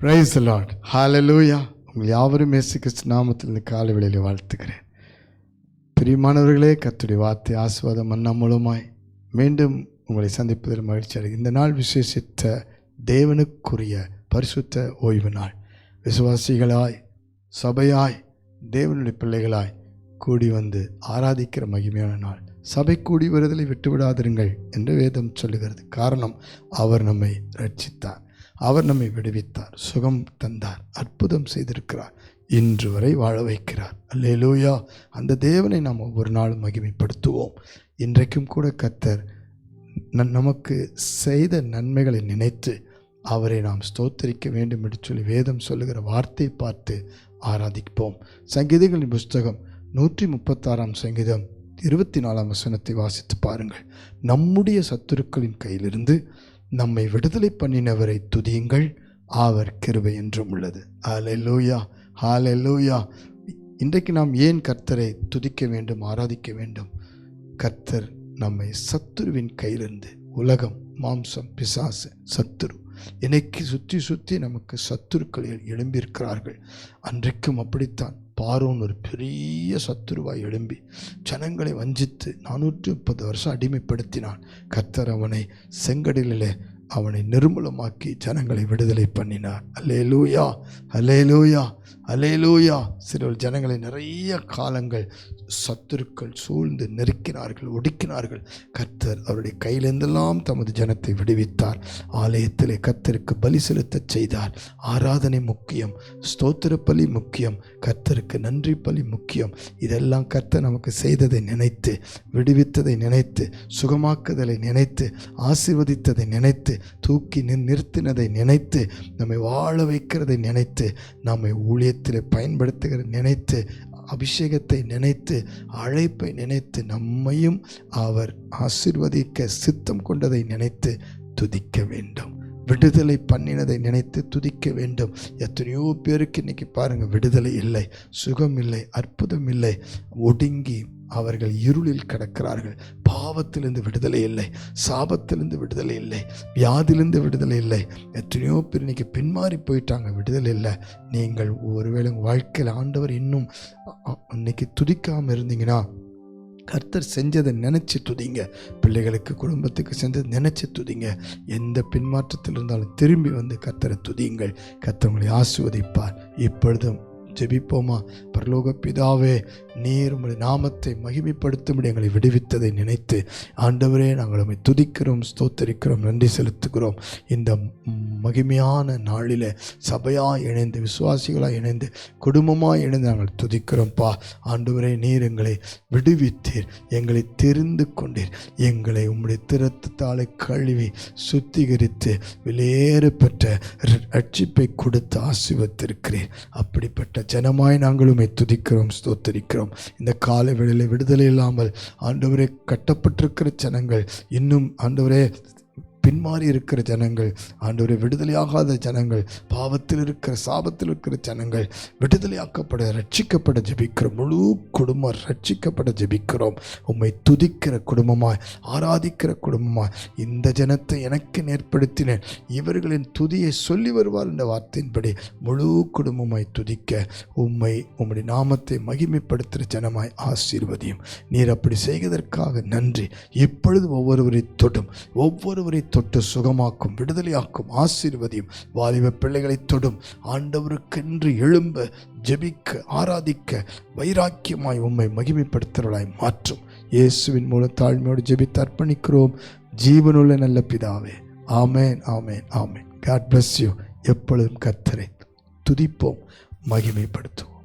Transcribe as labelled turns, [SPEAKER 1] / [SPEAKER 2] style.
[SPEAKER 1] Price Lord ஹாலலூயா உங்கள் யாவரும் இயேசு கிறிஸ்து நாமத்தில் இந்த காலை வேளையிலே வாழ்த்துக்கிறேன் பிரியமானவர்களே கத்துடைய வார்த்தை ஆஸ்வாதம் மன்னா மூலமாய் மீண்டும் உங்களை சந்திப்பதில் மகிழ்ச்சி அடைகிறேன். இந்த நாள் விசேஷித்த தேவனுக்குரிய பரிசுத்த ஓய்வு நாள். விசுவாசிகளாய் சபையாய் தேவனுடைய பிள்ளைகளாய் கூடி வந்து ஆராதிக்கிற மகிமையான நாள். சபை கூடி வருதலை விட்டுவிடாதிருங்கள் என்று வேதம் சொல்லுகிறது. காரணம் அவர் நம்மை ரட்சித்தார். அவர் நம்மை விடுவித்தார் சுகம் தந்தார் அற்புதம் செய்திருக்கிறார் இன்று வரை வாழ வைக்கிறார். அல்லேலூயா. அந்த தேவனை நாம் ஒவ்வொரு நாளும் மகிமைப்படுத்துவோம். இன்றைக்கும் கூட கத்தர் நமக்கு செய்த நன்மைகளை நினைத்து அவரை நாம் ஸ்தோத்தரிக்க வேண்டும் என்று சொல்லி வேதம் சொல்லுகிற வார்த்தை பார்த்து ஆராதிப்போம். சங்கீதங்களின் புஸ்தகம் நூற்றி முப்பத்தாறாம் சங்கீதம் இருபத்தி நாலாம் வசனத்தை வாசித்து பாருங்கள். நம்முடைய சத்துருக்களின் கையிலிருந்து நம்மை விடுதலை பண்ணினவரை துதியுங்கள். ஆவர் கிருபை என்றும் உள்ளது. ஹாலெல்லூயா ஹாலெல்லூயா இன்றைக்கு நாம் ஏன் கர்த்தரை துதிக்க வேண்டும் ஆராதிக்க வேண்டும்? கர்த்தர் நம்மை சத்துருவின் கையிலிருந்து உலகம் மாம்சம் பிசாசு சத்துரு இன்னைக்கு சுற்றி சுற்றி நமக்கு சத்துருக்கள் எழும்பியிருக்கிறார்கள். அன்றைக்கும் அப்படித்தான். பார்வோன் ஒரு பெரிய சத்துருவாய் எழும்பி ஜனங்களை வஞ்சித்து நானூற்றி முப்பது வருஷம் அடிமைப்படுத்தினான். கர்த்தர் அவனை செங்கடலிலே அவனை நிர்மூலமாக்கி ஜனங்களை விடுதலை பண்ணினார். அலே லூயா அலே லூயா அலே லூயா சில ஜனங்களை நிறைய காலங்கள் சத்துருக்கள் சூழ்ந்து நெருக்கினார்கள் ஒடுக்கினார்கள். கர்த்தர் அவருடைய கையிலிருந்தெல்லாம் தமது ஜனத்தை விடுவித்தார். ஆலயத்திலே கர்த்தருக்கு பலி செலுத்தச் செய்தார். ஆராதனை முக்கியம் ஸ்தோத்திர பலி முக்கியம் கர்த்தருக்கு நன்றி பலி முக்கியம். இதெல்லாம் கர்த்தர் நமக்கு செய்ததை நினைத்து விடுவித்ததை நினைத்து சுகமாக்குதலை நினைத்து ஆசீர்வதித்ததை நினைத்து தூக்கி நின் நிறுத்தினதை நினைத்து நம்மை வாழ வைக்கிறதை நினைத்து நம்மை ஊழியத்தில் பயன்படுத்துகிற நினைத்து அபிஷேகத்தை நினைத்து அழைப்பை நினைத்து நம்மையும் அவர் ஆசீர்வதிக்க சித்தம் கொண்டதை நினைத்து துதிக்க வேண்டும். விடுதலை பண்ணினதை நினைத்து துதிக்க வேண்டும். எத்தனையோ பேருக்கு இன்னைக்கு பாருங்கள் விடுதலை இல்லை சுகம் இல்லை அற்புதம் இல்லை. ஒடுங்கி அவர்கள் இருளில் கிடக்கிறார்கள். பாவத்திலிருந்து விடுதலை இல்லை சாபத்திலிருந்து விடுதலை இல்லை வியாதிலிருந்து விடுதலை இல்லை. எத்தனையோ பேர் இன்னைக்கு பின்மாறி போயிட்டாங்க விடுதலை இல்லை. நீங்கள் ஒருவேளை உங்கள் வாழ்க்கையில் ஆண்டவர் இன்னும் இன்னைக்கு துதிக்காமல் இருந்தீங்கன்னா கர்த்தர் செஞ்சதை நினச்சி துதிங்க. பிள்ளைகளுக்கு குடும்பத்துக்கு செஞ்சதை நினச்சி துதிங்க. எந்த பின்மாற்றத்தில் இருந்தாலும் திரும்பி வந்து கர்த்தரை துதியுங்கள். கர்த்தர் உங்களை ஆசுவதிப்பார் இப்பொழுதும் ஜெபிப்போமா? பரலோக பிதாவே நீர் உங்களுடைய நாமத்தை மகிமைப்படுத்தும் எங்களை விடுவித்ததை நினைத்து ஆண்டவரே நாங்கள் உம்மை துதிக்கிறோம் ஸ்தோத்தரிக்கிறோம் நன்றி செலுத்துகிறோம். இந்த மகிமையான நாளில் சபையாக இணைந்து விசுவாசிகளாக இணைந்து குடும்பமாக இணைந்து நாங்கள் துதிக்கிறோம்ப்பா ஆண்டவரே நீர் எங்களை விடுவித்தீர் எங்களை தெரிந்து கொண்டீர் எங்களை உம்முடைய திறத்தாலே கழுவி சுத்திகரித்து வெளியேறு பெற்ற ரட்சிப்பை கொடுத்து ஆசிர்வத்திருக்கிறீர் அப்படிப்பட்ட ஜனமாய் நாங்கள் உம்மை துதிக்கிறோம் ஸ்தோத்தரிக்கிறோம். இந்த கால வேளையில் விடுதலை இல்லாமல் ஆண்டவரே கட்டப்பட்டிருக்கிற ஜனங்கள் இன்னும் ஆண்டவரே பின்மாறி இருக்கிற ஜனங்கள் ஆண்டவரே விடுதலையாகாத ஜனங்கள் பாவத்தில் இருக்கிற சாபத்தில் இருக்கிற ஜனங்கள் விடுதலையாக்கப்பட ரட்சிக்கப்பட ஜெபிக்கிறோம். முழு குடும்பம் ரட்சிக்கப்பட ஜெபிக்கிறோம். உம்மை துதிக்கிற குடும்பமாய் ஆராதிக்கிற குடும்பமாய் இந்த ஜனத்தை எனக்கு ஏற்படுத்தினேன் இவர்களின் துதியை சொல்லி வருவார் என்ற வார்த்தையின்படி முழு குடும்பமாய் துதிக்க உம்மை உம்முடைய நாமத்தை மகிமைப்படுத்துகிற ஜனமாய் ஆசீர்வதியும். நீர் அப்படி செய்வதற்காக நன்றி. இப்பொழுது ஒவ்வொருவரை தொடும் ஒவ்வொருவரை தொட்டு சுகமாக்கும் விடுதலையாக்கும் ஆசீர்வதியும் வாலிப பிள்ளைகளை தொடும் ஆண்டவருக்கென்று எழும்ப ஜெபிக்க ஆராதிக்க வைராக்கியமாய் உம்மை மகிமைப்படுத்துகிறவளாய் மாற்றும். இயேசுவின் மூலம் தாழ்மையோடு ஜெபித்து அர்ப்பணிக்கிறோம். ஜீவனுள்ள நல்ல பிதாவே ஆமேன் ஆமேன் ஆமேன். காட் பிளஸ் யூ எப்பொழுதும் கத்தரை துதிப்போம் மகிமைப்படுத்துவோம்.